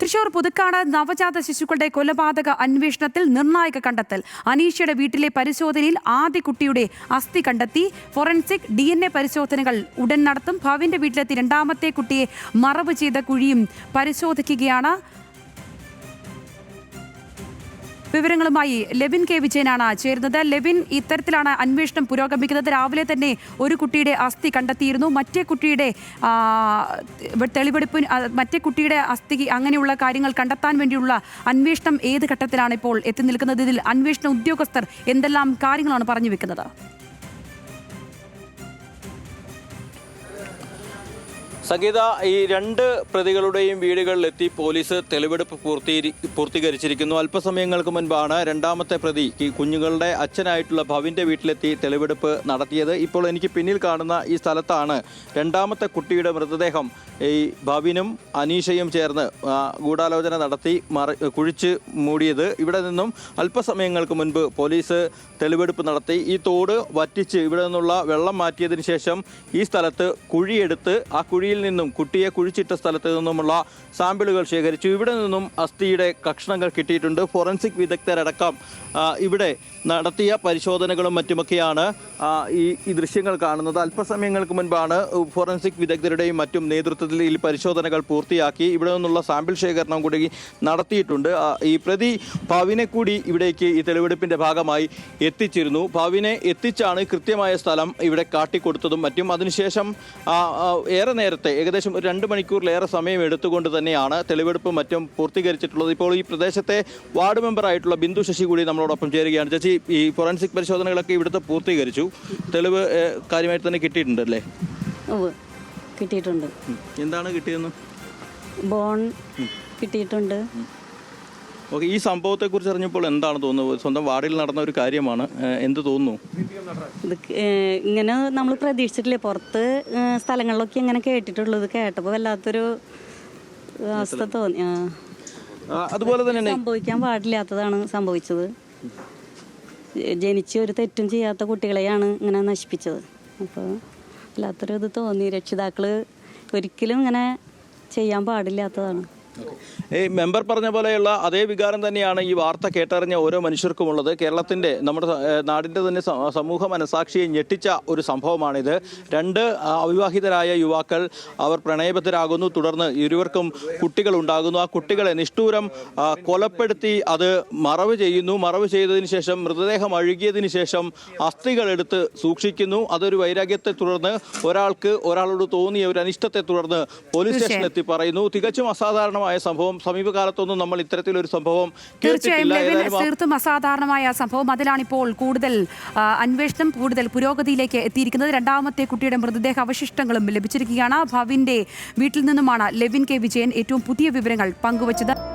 തൃശൂർ പുതുക്കാട് നവജാത ശിശുക്കളുടെ കൊലപാതക അന്വേഷണത്തിൽ നിർണായക കണ്ടെത്തൽ. അനീഷയുടെ വീട്ടിലെ പരിശോധനയിൽ ആദ്യ കുട്ടിയുടെ അസ്ഥി കണ്ടെത്തി. ഫോറൻസിക് ഡി പരിശോധനകൾ ഉടൻ നടത്തും. ഭവിന്റെ വീട്ടിലെത്തി രണ്ടാമത്തെ കുട്ടിയെ മറവ് ചെയ്ത കുഴിയും പരിശോധിക്കുകയാണ് വിവരങ്ങളുമായി ലെവിൻ കെ വിജയനാണ് ചേരുന്നത്. ലെവിൻ ഇത്തരത്തിലാണ് അന്വേഷണം പുരോഗമിക്കുന്നത്. രാവിലെ തന്നെ ഒരു കുട്ടിയുടെ അസ്ഥി കണ്ടെത്തിയിരുന്നു. മറ്റേ കുട്ടിയുടെ തെളിവെടുപ്പ് മറ്റേ കുട്ടിയുടെ അസ്ഥി അങ്ങനെയുള്ള കാര്യങ്ങൾ കണ്ടെത്താൻ വേണ്ടിയുള്ള അന്വേഷണം ഏത് ഘട്ടത്തിലാണ് ഇപ്പോൾ എത്തി നിൽക്കുന്നത്? ഇതിൽ അന്വേഷണ ഉദ്യോഗസ്ഥർ എന്തെല്ലാം കാര്യങ്ങളാണ് പറഞ്ഞു വെക്കുന്നത്? സംഗീത ഈ രണ്ട് പ്രതികളുടെയും വീടുകളിലെത്തി പോലീസ് തെളിവെടുപ്പ് പൂർത്തീരി പൂർത്തീകരിച്ചിരിക്കുന്നു. അല്പസമയങ്ങൾക്ക് മുൻപാണ് രണ്ടാമത്തെ പ്രതി ഈ കുഞ്ഞുങ്ങളുടെ അച്ഛനായിട്ടുള്ള ഭവിന്റെ വീട്ടിലെത്തി തെളിവെടുപ്പ് നടത്തിയത്. ഇപ്പോൾ എനിക്ക് പിന്നിൽ കാണുന്ന ഈ സ്ഥലത്താണ് രണ്ടാമത്തെ കുട്ടിയുടെ മൃതദേഹം. ഈ ഭവിനും അനീഷയും ചേർന്ന് ഗൂഢാലോചന നടത്തി മറ കുഴിച്ച് മൂടിയത്. ഇവിടെ നിന്നും അല്പസമയങ്ങൾക്ക് മുൻപ് പോലീസ് തെളിവെടുപ്പ് നടത്തി. ഈ തോട് വറ്റിച്ച് ഇവിടെ നിന്നുള്ള വെള്ളം മാറ്റിയതിന് ശേഷം ഈ സ്ഥലത്ത് കുഴിയെടുത്ത് ആ കുഴിയിൽ നിന്നും കുട്ടിയെ കുഴിച്ചിട്ട സ്ഥലത്ത് നിന്നുമുള്ള സാമ്പിളുകൾ ശേഖരിച്ചു. ഇവിടെ നിന്നും അസ്ഥിയുടെ കഷ്ണങ്ങൾ കിട്ടിയിട്ടുണ്ട്. ഫോറൻസിക് വിദഗ്ധരടക്കം ഇവിടെ നടത്തിയ പരിശോധനകളും മറ്റുമൊക്കെയാണ് ഈ ഈ ദൃശ്യങ്ങൾ കാണുന്നത്. അല്പസമയങ്ങൾക്ക് മുൻപാണ് ഫോറൻസിക് വിദഗ്ധരുടെയും മറ്റും നേതൃത്വത്തിൽ ഈ പരിശോധനകൾ പൂർത്തിയാക്കി. ഇവിടെ നിന്നുള്ള സാമ്പിൾ ശേഖരണം കൂടി നടത്തിയിട്ടുണ്ട്. ഈ പ്രതി ഭാവിനെ കൂടി ഇവിടേക്ക് ഈ തെളിവെടുപ്പിന്റെ ഭാഗമായി എത്തിച്ചിരുന്നു. ഭാവിനെ എത്തിച്ചാണ് കൃത്യമായ സ്ഥലം ഇവിടെ കാട്ടിക്കൊടുത്തതും മറ്റും. അതിനുശേഷം ഏറെ നേരത്തെ ഏകദേശം ഒരു രണ്ട് മണിക്കൂറിലേറെ സമയം എടുത്തുകൊണ്ട് തന്നെയാണ് തെളിവെടുപ്പ് മറ്റും പൂർത്തീകരിച്ചിട്ടുള്ളത്. ഇപ്പോൾ ഈ പ്രദേശത്തെ വാർഡ് മെമ്പറായിട്ടുള്ള ബിന്ദു ശശി കൂടി നമ്മളോടൊപ്പം ചേരുകയാണ്. ചേച്ചി ഈ ഫോറൻസിക് പരിശോധനകളൊക്കെ ഇവിടുത്തെ പൂർത്തീകരിച്ചു. തെളിവ് കാര്യമായിട്ട് തന്നെ കിട്ടിയിട്ടുണ്ടല്ലേ അല്ലേ? കിട്ടിയിട്ടുണ്ട്. എന്താണ് കിട്ടിയെന്ന്? ബോൺ കിട്ടിയിട്ടുണ്ട്. ഓക്കെ ഈ സംഭവത്തെ കുറിച്ച് അറിഞ്ഞപ്പോൾ എന്താണ് തോന്നുന്നത്? സ്വന്തം വാർഡിൽ നടന്ന ഒരു കാര്യമാണ്. എന്ത് തോന്നുന്നു? ഇത് ഇങ്ങനെ നമ്മൾ പ്രതീക്ഷിച്ചിട്ടില്ലേ പുറത്ത് സ്ഥലങ്ങളിലൊക്കെ ഇങ്ങനെ കേട്ടിട്ടുള്ളത് കേട്ടപ്പോൾ വല്ലാത്തൊരു അവസ്ഥ തോന്നി. അതുപോലെ തന്നെ സംഭവിക്കാൻ പാടില്ലാത്തതാണ് സംഭവിച്ചത്. ജനിച്ച് ഒരു തെറ്റും ചെയ്യാത്ത കുട്ടികളെയാണ് ഇങ്ങനെ നശിപ്പിച്ചത്. അപ്പോൾ വല്ലാത്തൊരു ഇത് തോന്നി. രക്ഷിതാക്കൾ ഒരിക്കലും ഇങ്ങനെ ചെയ്യാൻ പാടില്ലാത്തതാണ്. ഈ മെമ്പർ പറഞ്ഞ പോലെയുള്ള അതേ വികാരം തന്നെയാണ് ഈ വാർത്ത കേട്ടറിഞ്ഞ ഓരോ മനുഷ്യർക്കുമുള്ളത്. കേരളത്തിന്റെ നമ്മുടെ നാടിന്റെ തന്നെ സമൂഹ മനസാക്ഷിയെ ഞെട്ടിച്ച ഒരു സംഭവമാണിത്. രണ്ട് അവിവാഹിതരായ യുവാക്കൾ അവർ പ്രണയബദ്ധരാകുന്നു. തുടർന്ന് ഇരുവർക്കും കുട്ടികൾ ഉണ്ടാകുന്നു ആ കുട്ടികളെ നിഷ്ഠൂരം കൊലപ്പെടുത്തി അത് മറവ് ചെയ്യുന്നു. മറവ് ചെയ്തതിന് ശേഷം മൃതദേഹം അഴുകിയതിന് ശേഷം അസ്ഥികൾ എടുത്ത് സൂക്ഷിക്കുന്നു. അതൊരു വൈരാഗ്യത്തെ തുടർന്ന് ഒരാൾക്ക് ഒരാളോട് തോന്നിയ ഒരു അനിഷ്ടത്തെ തുടർന്ന് പോലീസ് സ്റ്റേഷനിലെത്തി പറയുന്നു. തികച്ചും അസാധാരണമായ സംഭവം സമീപകാലത്തൊന്നും നമ്മൾ ഇത്തരത്തിലൊരു സംഭവം തീർച്ചയായും തീർത്തും അസാധാരണമായ സംഭവം. അതിലാണിപ്പോൾ കൂടുതൽ ആ, അന്വേഷണം കൂടുതൽ പുരോഗതിയിലേക്ക് എത്തിയിരിക്കുന്നത്. രണ്ടാമത്തെ കുട്ടിയുടെ മൃതദേഹ അവശിഷ്ടങ്ങളും ലഭിച്ചിരിക്കുകയാണ്. ഭവിന്റെ വീട്ടിൽ നിന്നുമാണ് ലെവിൻ കെ. വിജയൻ ഏറ്റവും പുതിയ വിവരങ്ങൾ പങ്കുവച്ചത്.